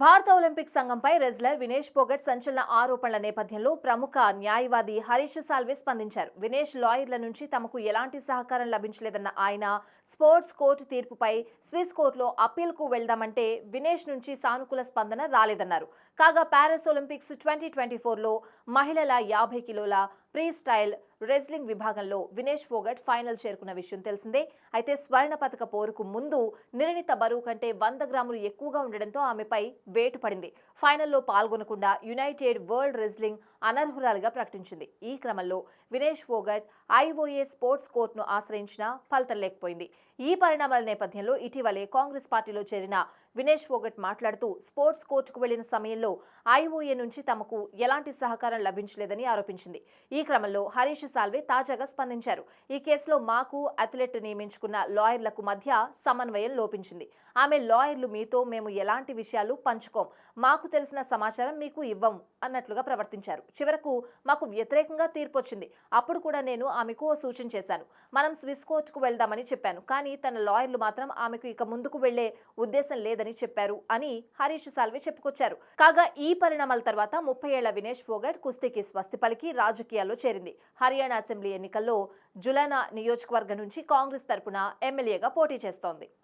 భారత ఒలింపిక్ సంఘంపై రెజ్లర్ వినేష్ పోగట్ సంచలన ఆరోపణల నేపథ్యంలో ప్రముఖ న్యాయవాది హరీష్ సాల్వే స్పందించారు. వినేష్ లాయర్ల నుంచి తమకు ఎలాంటి సహకారం లభించలేదన్న ఆయన స్పోర్ట్స్ కోర్టు తీర్పుపై స్విస్ కోర్టులో అప్పీల్కు వెళ్దామంటే వినేష్ నుంచి సానుకూల స్పందన రాలేదన్నారు. కాగా ప్యారిస్ ఒలింపిక్స్ ట్వంటీ ట్వంటీ ఫోర్లో మహిళల యాభై కిలోల ప్రీ స్టైల్ రెజ్లింగ్ విభాగంలో వినేష్ ఫోగట్ ఫైనల్ చేరుకున్న విషయం తెలిసిందే. అయితే స్వర్ణ పతక పోరుకు ముందు నిర్ణీత బరువు కంటే వంద గ్రాములు ఎక్కువగా ఉండడంతో ఆమెపై వేటు పడింది. ఫైనల్లో పాల్గొనకుండా యునైటెడ్ వరల్డ్ రెజ్లింగ్ అనర్హురాలుగా ప్రకటించింది. ఈ క్రమంలో వినేష్ ఫోగట్ ఐఓఏ స్పోర్ట్స్ కోర్టును ఆశ్రయించినా ఫలితం లేకపోయింది. ఈ పరిణామాల నేపథ్యంలో ఇటీవలే కాంగ్రెస్ పార్టీలో చేరిన వినేష్ ఫోగట్ మాట్లాడుతూ స్పోర్ట్స్ కోర్టుకు వెళ్ళిన సమయంలో ఐఓఏ నుంచి తమకు ఎలాంటి సహకారం లభించలేదని ఆరోపించింది. ఈ క్రమంలో హరీష్ సాల్వే తాజాగా స్పందించారు. ఈ కేసులో మాకు అథ్లెట్ నియమించుకున్న లాయర్లకు మధ్య సమన్వయం లోపించింది. ఆమె లాయర్లు మీతో మేము ఎలాంటి విషయాలు పంచుకోం మాకు తెలిసిన సమాచారం మీకు ఇవ్వం అన్నట్లుగా ప్రవర్తించారు. చివరకు మాకు వ్యతిరేకంగా తీర్పు వచ్చింది అప్పుడు కూడా నేను ఆమెకు ఓ సూచన చేశాను. మనం స్విస్ కోర్టుకు వెళ్దామని చెప్పాను. కానీ తన లాయర్లు మాత్రం ఆమెకు ఇక ముందుకు వెళ్ళే ఉద్దేశం లేదని చెప్పారు అని హరీష్ సాల్వే చెప్పుకొచ్చారు. కాగా ఈ పరిణామాల తర్వాత ముప్పై ఏళ్ళ వినేష్ ఫోగట్ కుస్తీకి స్వస్తి పలికి రాజకీయాల్లో చేరింది. హర్యానా అసెంబ్లీ ఎన్నికల్లో జులానా నియోజకవర్గం నుంచి కాంగ్రెస్ తరపున ఎమ్మెల్యేగా పోటీ చేస్తోంది.